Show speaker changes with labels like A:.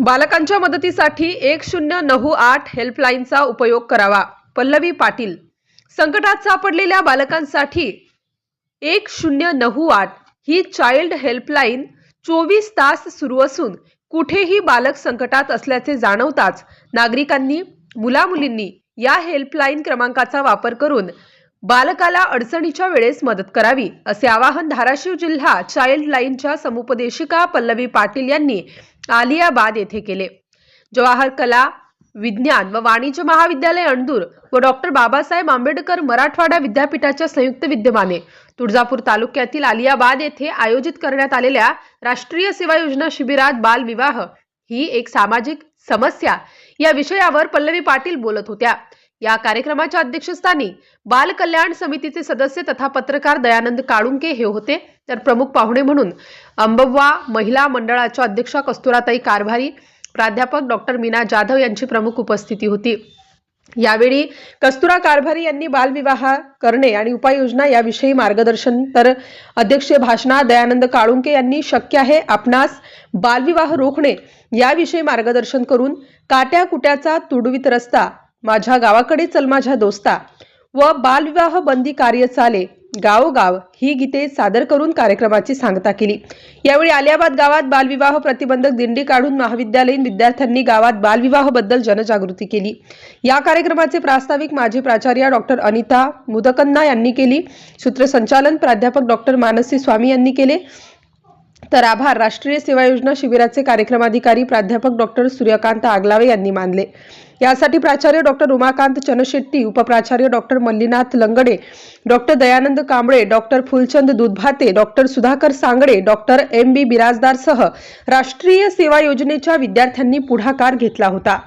A: बालकांच्या मदतीसाठी एक शून्य नऊ आठ हेल्पलाईनचा उपयोग करावा. पल्लवी पाटील. संकटात सापडलेल्या बालकांसाठी एक शून्य नऊ आठ ही चाइल्ड हेल्पलाईन चोवीस तास सुरू असून कुठेही बालक संकटात असल्याचे जाणवताच नागरिकांनी मुलामुलींनी या हेल्पलाईन क्रमांकाचा वापर करून बालकाला अडचणीच्या वेळेस मदत करावी असे आवाहन धाराशिव जिल्हा चाइल्ड लाईनच्या समुपदेशिका पल्लवी पाटील यांनी आलियाबाद येथे केले. जवाहर कला विज्ञान व वाणिज्य महाविद्यालय अणदूर व डॉक्टर बाबासाहेब आंबेडकर मराठवाडा विद्यापीठाच्या संयुक्त विद्यमाने तुळजापूर तालुक्यातील आलियाबाद येथे आयोजित करण्यात आलेल्या राष्ट्रीय सेवा योजना शिबिरात बालविवाह ही एक सामाजिक समस्या या विषयावर पल्लवी पाटील बोलत होत्या. या कार्यक्रमाच्या अध्यक्षस्थानी बाल कल्याण समितीचे सदस्य तथा पत्रकार दयानंद काळुंके हे होते. तर प्रमुख पाहुणे म्हणून अंबव्वा महिला मंडळाच्या अध्यक्षा कस्तुराताई कारभारी प्राध्यापक डॉक्टर मीना जाधव यांची प्रमुख उपस्थिती होती. यावेळी कस्तुरा कारभारी यांनी बालविवाह करणे आणि उपाययोजना याविषयी मार्गदर्शन तर अध्यक्षीय भाषणात दयानंद काळुंके यांनी शक्य आहे आपणास बालविवाह रोखणे याविषयी मार्गदर्शन करून काट्या कुट्याचा तुडवीत रस्ता माझ्या गावाकडे चल माझ्या दोस्ता व बालविवाह बंदी कार्य चाले गावोगाव ही गीते सादर करून कार्यक्रमाची सांगता केली. यावेळी आलियाबाद गावात बालविवाह प्रतिबंधक दिंडी काढून महाविद्यालयीन विद्यार्थ्यांनी गावात बालविवाहबद्दल जनजागृती केली. या कार्यक्रमाचे प्रास्ताविक माजी प्राचार्य डॉक्टर अनिता मुदकन्ना यांनी केली. सूत्रसंचालन प्राध्यापक डॉक्टर मानसी स्वामी यांनी केले. तर आभार. राष्ट्रीय सेवा योजना शिबिराचे कार्यक्रमाधिकारी प्राध्यापक डॉक्टर सूर्यकांत आगलावे यांनी मानले. यासाठी प्राचार्य doctor Umakant Chanshetti उपप्राचार्य doctor Mallinath Langde doctor Dayanand Kamble doctor Phulchand Dudhbhate doctor Sudhakar Sangde doctor M. B. बिराजदारसह राष्ट्रीय सेवा योजनेच्या विद्यार्थ्यांनी पुढाकार घेतला होता.